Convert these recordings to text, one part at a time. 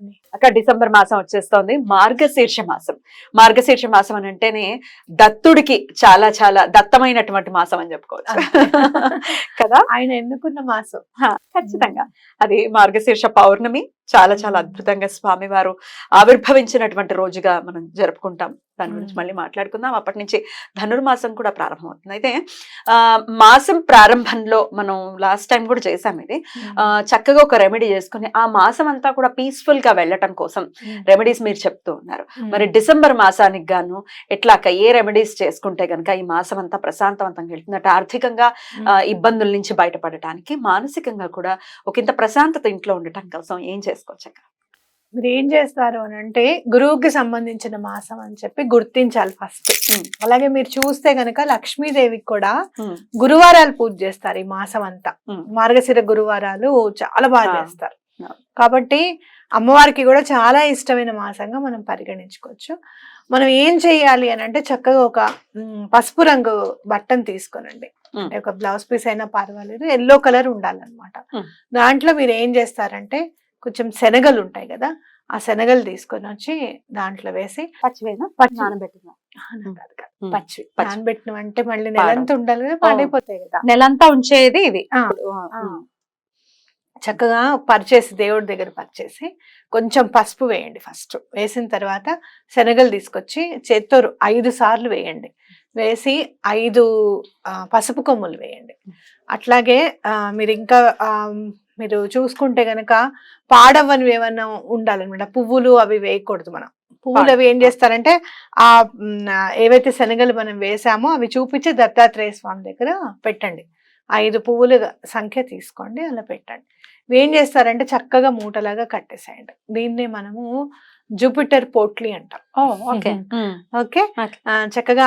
పద్మిని అక్క డిసెంబర్ మాసం వచ్చేస్తోంది. మార్గశీర్ష మాసం. మార్గశీర్ష మాసం అని అంటేనే దత్తుడికి చాలా చాలా దత్తమైనటువంటి మాసం అని చెప్పుకోవచ్చు. కదా? ఆయన ఎన్నుకున్న మాసం. ఖచ్చితంగా. అది మార్గశీర్ష పౌర్ణమి. చాలా చాలా అద్భుతంగా స్వామివారు ఆవిర్భవించినటువంటి రోజుగా మనం జరుపుకుంటాం. దాని గురించి. మళ్ళీ మాట్లాడుకుందాం. అప్పటి నుంచి ధనుర్మాసం కూడా ప్రారంభమవుతుంది. అయితే ఆ మాసం ప్రారంభంలో మనం లాస్ట్ టైం కూడా చేసాం ఇది. చక్కగా ఒక రెమెడీ చేసుకుని ఆ మాసం అంతా కూడా పీస్ఫుల్గా వెళ్ళటం కోసం రెమెడీస్ మీరు చెప్తూ ఉన్నారు. మరి డిసెంబర్ మాసానికి గాను ఎట్లా అక్క ఏ రెమెడీస్ చేసుకుంటే గనక ఈ మాసం అంతా ప్రశాంతవంతంగా వెళ్తుందట ఆర్థికంగా ఇబ్బందుల నుంచి బయటపడటానికి మానసికంగా కూడా ఒక ఇంత ప్రశాంతత ఇంట్లో ఉండటం కోసం ఏం చేసుకోవచ్చు మీరు ఏం చేస్తారు అని అంటే గురువుకి సంబంధించిన మాసం అని చెప్పి గుర్తించాలి ఫస్ట్. అలాగే మీరు చూస్తే గనక లక్ష్మీదేవికి కూడా గురువారాలు పూజ చేస్తారు ఈ మాసం అంతా. మార్గశిర గురువారాలు చాలా బాగా. చేస్తారు. కాబట్టి అమ్మవారికి కూడా చాలా ఇష్టమైన మాసంగా మనం పరిగణించుకోవచ్చు మనం ఏం చేయాలి అని అంటే చక్కగా ఒక పసుపు రంగు బట్టను తీసుకోనండి ఒక బ్లౌజ్ పీస్ అయినా పర్వాలేదు ఎల్లో కలర్ ఉండాలన్నమాట. దాంట్లో మీరు ఏం చేస్తారంటే కొంచెం శనగలు ఉంటాయి కదా ఆ శనగలు తీసుకొని వచ్చి దాంట్లో వేసి పచ్చివేనా పచ్చి. నానబెట్టిన. నానబెట్టిన అంటే మళ్ళీ. నెలంతా ఉండాలి కదా పాడైపోతాయి కదా. నెలంతా ఉంచేది ఇది. చక్కగా పరిచేసి దేవుడి దగ్గర పరిచేసి కొంచెం పసుపు వేయండి ఫస్ట్. వేసిన తర్వాత శనగలు తీసుకొచ్చి చేత్తో ఐదు సార్లు వేయండి. వేసి ఐదు పసుపు కొమ్ములు వేయండి. అట్లాగే మీరు ఇంకా మీరు చూసుకుంటే గనక పాడవనివి ఏమన్నా ఉండాలన్నమాట. పువ్వులు అవి వేయకూడదు మనం. పువ్వులు అవి ఏం చేస్తారంటే ఆ ఏవైతే శనగలు మనం వేసామో అవి చూపించి దత్తాత్రేయ స్వామి దగ్గర పెట్టండి. ఐదు పువ్వుల సంఖ్య తీసుకోండి అలా పెట్టండి. ఏం చేస్తారంటే చక్కగా మూటలాగా కట్టేసేయండి. దీన్నే మనము జూపిటర్ పోట్లీ అంటాం. ఓకే. ఓకే? చక్కగా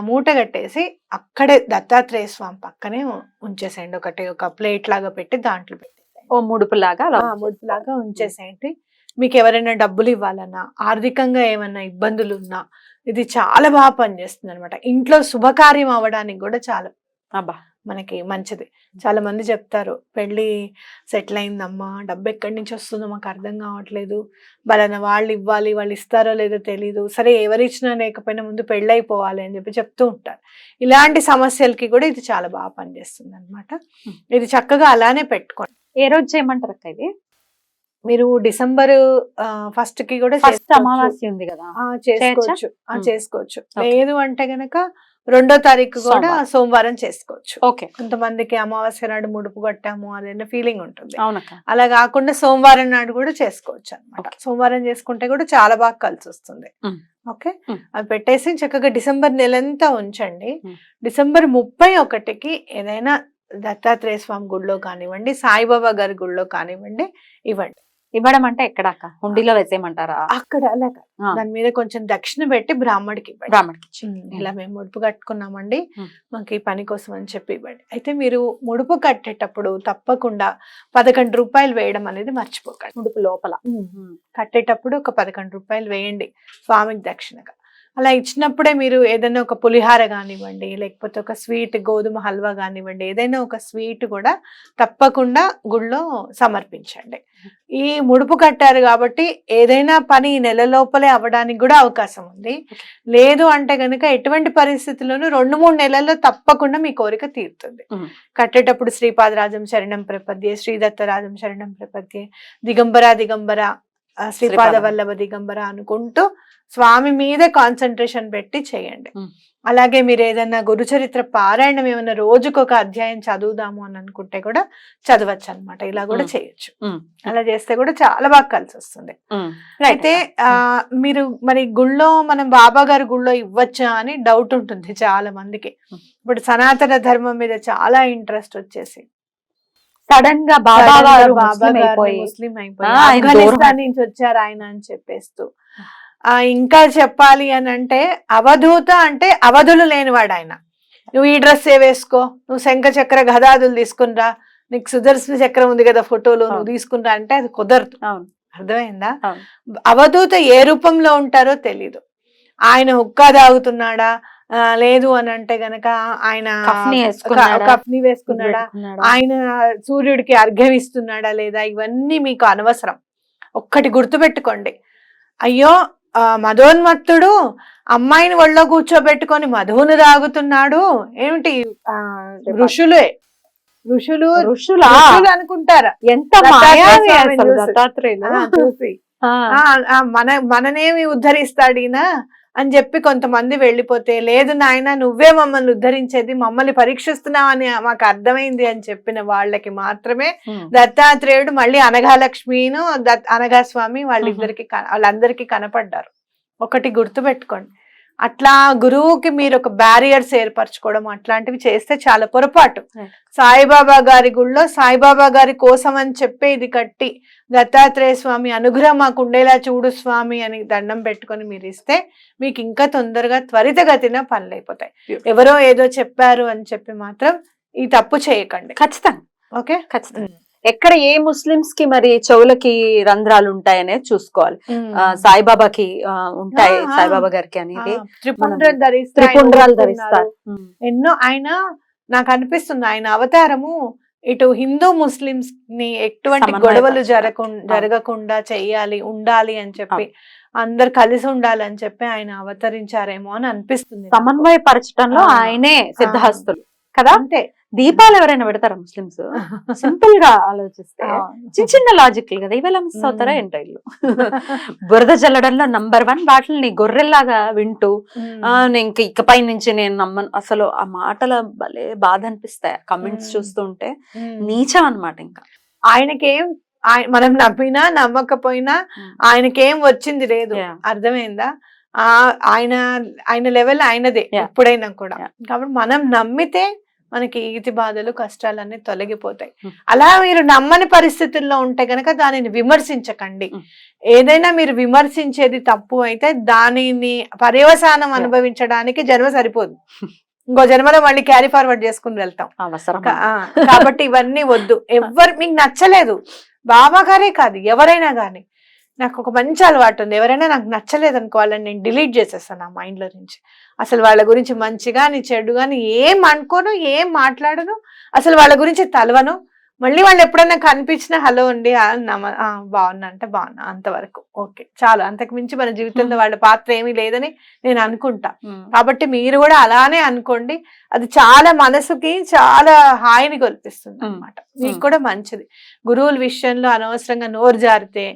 మూట కట్టేసి అక్కడే దత్తాత్రేయ స్వామి పక్కనే ఉంచేసేయండి. ఒకటి ఒక ప్లేట్ లాగా పెట్టి దాంట్లో పెట్టేసేయండి ఓ ముడుపులాగా ముడుపులాగా ఉంచేసేయండి. మీకు ఎవరైనా డబ్బులు ఇవ్వాలన్నా ఆర్థికంగా ఏమైనా ఇబ్బందులు ఉన్నా ఇది చాలా బాగా పనిచేస్తుంది అనమాట ఇంట్లో శుభకార్యం అవ్వడానికి కూడా చాలా అబ్బా. మనకి మంచిది. చాలా మంది చెప్తారు పెళ్ళి సెటిల్ అయిందమ్మా డబ్బు ఎక్కడి నుంచి వస్తుందో మాకు అర్థం కావట్లేదు. బలన వాళ్ళు ఇవ్వాలి వాళ్ళు ఇస్తారో లేదో తెలీదు. సరే ఎవరు ఇచ్చినా లేకపోయినా ముందు పెళ్ళి అయిపోవాలి అని చెప్పి చెప్తూ ఉంటారు. ఇలాంటి సమస్యలకి కూడా ఇది చాలా బాగా పనిచేస్తుంది అనమాట. ఇది చక్కగా అలానే పెట్టుకోండి. ఏ రోజు చేయమంటారు అక్క ఇది మీరు డిసెంబర్ ఫస్ట్కి కూడా ఫస్ట్. అమావాస్య ఉంది కదా చేసుకోవచ్చు. చేసుకోవచ్చు. లేదు అంటే గనక రెండో తారీఖు కూడా సోమవారం. చేసుకోవచ్చు ఓకే కొంతమందికి అమావాస్య నాడు ముడుపు కట్టాము అనే ఫీలింగ్ ఉంటుంది అలా కాకుండా సోమవారం నాడు కూడా చేసుకోవచ్చు అనమాట. సోమవారం చేసుకుంటే కూడా చాలా బాగా కలిసి వస్తుంది. ఓకే. అవి పెట్టేసి చక్కగా డిసెంబర్ నెలంతా ఉంచండి. డిసెంబర్ ముప్పై ఒకటికి ఏదైనా దత్తాత్రేయ స్వామి గుడిలో కానివ్వండి సాయిబాబా గారి గుడిలో కానివ్వండి ఇవ్వండి. ఇవ్వడం అంటే ఎక్కడ హుండీలో వేసేయమంటారా? అక్కడ అలా. దాని మీద కొంచెం దక్షిణ పెట్టి బ్రాహ్మడికి ఇవ్వండి. ఉమ్, ఇలా మేము ముడుపు కట్టుకున్నామండి. మాకు ఈ పని కోసం అని చెప్పి ఇవ్వండి. అయితే మీరు ముడుపు కట్టేటప్పుడు తప్పకుండా పదకొండు రూపాయలు వేయడం అనేది మర్చిపోకండి. ముడుపు లోపల. కట్టేటప్పుడు ఒక పదకొండు రూపాయలు వేయండి. స్వామికి దక్షిణగా. అలా ఇచ్చినప్పుడే మీరు ఏదైనా ఒక పులిహార కానివ్వండి లేకపోతే ఒక స్వీట్ గోధుమ హల్వా కానివ్వండి ఏదైనా ఒక స్వీట్ కూడా తప్పకుండా గుళ్ళో సమర్పించండి. ఈ ముడుపు కట్టారు కాబట్టి ఏదైనా పని ఈ నెల లోపలే అవ్వడానికి కూడా అవకాశం ఉంది. లేదు అంటే గనుక ఎటువంటి పరిస్థితుల్లోనూ రెండు మూడు నెలల్లో తప్పకుండా మీ కోరిక తీరుతుంది. కట్టేటప్పుడు శ్రీపాదరాజం శరణం ప్రపద్యే శ్రీదత్తరాజం శరణం ప్రపద్యే దిగంబర దిగంబర శ్రీపాద. వల్లభ దిగంబర అనుకుంటూ స్వామి మీద కాన్సన్ట్రేషన్ పెట్టి చేయండి. అలాగే మీరు ఏదైనా గురుచరిత్ర పారాయణం ఏమైనా రోజుకు ఒక అధ్యాయం చదువుదాము అని అనుకుంటే కూడా చదవచ్చు అనమాట ఇలా కూడా. చేయొచ్చు. అలా చేస్తే కూడా చాలా బాగా కలిసి వస్తుంది అయితే మీరు మరి గుళ్ళో మనం బాబా గారి గుళ్ళో ఇవ్వచ్చా అని డౌట్ ఉంటుంది చాలా మందికి. ఇప్పుడు సనాతన ధర్మం మీద చాలా ఇంట్రెస్ట్ వచ్చేసి సడన్గా బాబా గారు ముస్లిం అయిపోయి ఆఫ్ఘనిస్తాన్ నుంచి వచ్చారు ఆయన అని చెప్పేస్తూ. ఆ ఇంకా చెప్పాలి అని అంటే అవధూత అంటే అవధులు లేనివాడు ఆయన. నువ్వు ఈ డ్రెస్ ఏ వేసుకో? నువ్వు శంఖ చక్ర గదాదులు తీసుకునిరా. నీకు సుదర్శన చక్రం ఉంది కదా ఫోటోలో నువ్వు. తీసుకునిరా అంటే అది కుదరదు. అర్థమైందా. అవధూత ఏ రూపంలో ఉంటారో తెలీదు. ఆయన హుక్కా తాగుతున్నాడా? లేదు అని అంటే గనక ఆయన కఫ్ని వేసుకున్నాడా? ఆయన సూర్యుడికి అర్ఘ్యం ఇస్తున్నాడా లేదా? ఇవన్నీ మీకు అనవసరం. ఒక్కటి గుర్తుపెట్టుకోండి. అయ్యో మధోన్మత్తుడు అమ్మాయిని ఒళ్ళో కూర్చోబెట్టుకొని మధువును తాగుతున్నాడు ఏమిటి? ఆ, ఋషులే. ఋషులు ఋషులా? అనుకుంటారా. ఎంత దత్తాత్రేయ చూసి. మన మననేమి ఉద్ధరిస్తాడు ఈయన? అని చెప్పి కొంతమంది వెళ్ళిపోతే లేదు నాయన నువ్వే మమ్మల్ని ఉద్ధరించేది మమ్మల్ని పరీక్షిస్తున్నావు అని మాకు అర్థమైంది అని చెప్పిన వాళ్ళకి మాత్రమే. దత్తాత్రేయుడు మళ్ళీ అనఘాలక్ష్మిను దత్ అనఘా స్వామి వాళ్ళిద్దరికి వాళ్ళందరికీ కనపడ్డారు. ఒకటి గుర్తుపెట్టుకోండి. అట్లా గురువుకి మీరు ఒక బ్యారియర్స్ ఏర్పరచుకోవడం అట్లాంటివి చేస్తే చాలా పొరపాటు. సాయిబాబా గారి గుళ్ళో సాయిబాబా గారి కోసం అని చెప్పే ఇది కట్టి దత్తాత్రేయ స్వామి అనుగ్రహం మాకు ఉండేలా చూడు స్వామి అని దండం పెట్టుకొని మీరు ఇస్తే మీకు ఇంకా తొందరగా త్వరితగతిన పనులు అయిపోతాయి. ఎవరో ఏదో చెప్పారు అని చెప్పి మాత్రం ఈ తప్పు చేయకండి. ఖచ్చితంగా. ఓకే? ఖచ్చితంగా. ఎక్కడ ఏ ముస్లిమ్స్కి మరి చెవులకి రంధ్రాలు ఉంటాయనేది చూసుకోవాలి సాయిబాబాకి ఉంటాయి. సాయిబాబా గారికి అనేది త్రిపుండ్రాలు. ధరిస్తారు. ఎన్నో ఆయన నాకు అనిపిస్తుంది ఆయన అవతారము ఇటు హిందూ ముస్లిమ్స్ని ఎటువంటి. గొడవలు జరగకుండా జరగకుండా చెయ్యాలి ఉండాలి అని చెప్పి అందరు కలిసి ఉండాలని చెప్పి ఆయన అవతరించారేమో అని అనిపిస్తుంది నాకు. సమన్వయపరచడంలో ఆ. ఆయనే సిద్ధహస్తులు కదా అంతే దీపాలు ఎవరైనా పెడతారా ముస్లిమ్స్ సింపుల్గా ఆలోచిస్తే. చిన్న చిన్న లాజిక్ కదా ఇవాళ మిస్ అవుతారా. ఏంటో ఇల్లు బురద జల్లడంలో నంబర్ వన్ వాటిని గొర్రెల్లాగా వింటూ ఉమ్. ఆ నేను ఇంక ఇకపై నుంచి నేను నమ్మను అసలు ఆ మాటల భలే బాధ అనిపిస్తాయి కమెంట్స్. చూస్తుంటే. నీచం అన్నమాట ఇంకా ఆయనకేం ఆయ- మనం నమ్మినా నమ్మకపోయినా. ఆయనకేం వచ్చింది లేదు. అర్థమైందా ఆయన ఆయన లెవెల్ ఆయనదే. ఎప్పుడైనా కూడా. కాబట్టి మనం నమ్మితే మనకి ఈతి బాధలు కష్టాలన్నీ తొలగిపోతాయి. అలా మీరు నమ్మని పరిస్థితుల్లో ఉంటే గనక దానిని విమర్శించకండి. ఏదైనా మీరు విమర్శించేది తప్పు అయితే దానిని పర్యవసానం. అనుభవించడానికి జన్మ సరిపోదు. ఇంకో జన్మలో మళ్ళీ క్యారీ ఫార్వర్డ్ చేసుకుని వెళ్తాం. కాబట్టి ఇవన్నీ వద్దు. ఎవరు మీకు నచ్చలేదు. బాబా గారే కాదు ఎవరైనా కానీ నాకు ఒక మంచి అలవాటు ఉంది. ఎవరైనా నాకు నచ్చలేదు అనుకో వాళ్ళని నేను డిలీట్ చేసేస్తాను నా మైండ్లో నుంచి. అసలు వాళ్ళ గురించి మంచిగా నీ చెడు కానీ ఏం అనుకోను ఏం మాట్లాడను అసలు వాళ్ళ గురించి తలవను. మళ్ళీ వాళ్ళు ఎప్పుడైనా కనిపించినా హలో అండి బాగున్నా అంటే బాగున్నా అంతవరకు. ఓకే చాలు. అంతకు మించి మన జీవితంలో వాళ్ళ పాత్ర ఏమీ లేదని నేను అనుకుంటా. కాబట్టి మీరు కూడా అలానే అనుకోండి. అది చాలా మనసుకి చాలా హాయిని కల్పిస్తుంది. అనమాట మీకు. కూడా మంచిది. గురువుల విషయంలో అనవసరంగా నోరు జారితే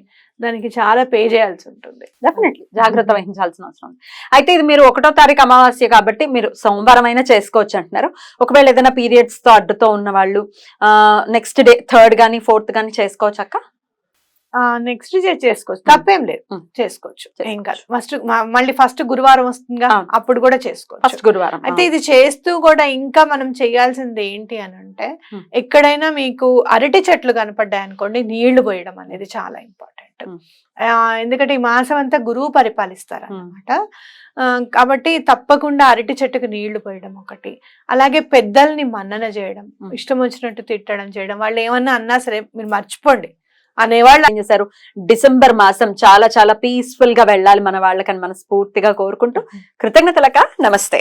దానికి చాలా పే చేయాల్సి ఉంటుంది. డెఫినెట్లీ జాగ్రత్త వహించాల్సిన అవసరం ఉంది. అయితే ఇది మీరు ఒకటో తారీఖు అమావాస్య కాబట్టి మీరు సోమవారం అయినా చేసుకోవచ్చు అంటున్నారు. ఒకవేళ ఏదైనా పీరియడ్స్తో అడ్డుతో ఉన్న వాళ్ళు నెక్స్ట్ డే థర్డ్ గానీ ఫోర్త్ గానీ చేసుకోవచ్చు అక్క? నెక్స్ట్ డే చేసుకోవచ్చు. తప్పేం లేదు. మ్మ్. చేసుకోవచ్చు. ఏం కాదు. ఫస్ట్ మళ్ళీ ఫస్ట్ గురువారం వస్తుందిగా అవును. అప్పుడు కూడా చేసుకోవచ్చు. ఫస్ట్ గురువారం అయితే ఇది చేస్తూ కూడా ఇంకా మనం చేయాల్సింది ఏంటి అని అంటే Hmm. ఎక్కడైనా మీకు అరటి చెట్లు కనపడ్డాయి అనుకోండి నీళ్ళు పోయడం అనేది చాలా ఇంపార్టెంట్ Hmm. ఎందుకంటే ఈ మాసం అంతా గురువు పరిపాలిస్తారు అనమాట కాబట్టి తప్పకుండా అరటి చెట్టుకు నీళ్ళు పోయడం ఒకటి. అలాగే పెద్దల్ని మన్నన చేయడం. ఇష్టం వచ్చినట్టు తిట్టడం చేయడం వాళ్ళు ఏమన్నా అన్నా సరే మీరు మర్చిపోండి అనేవాళ్ళు ఏం చేశారు? డిసెంబర్ మాసం చాలా చాలా పీస్ఫుల్గా వెళ్ళాలి మన వాళ్ళకని మనస్ఫూర్తిగా కోరుకుంటూ కృతజ్ఞతలక నమస్తే.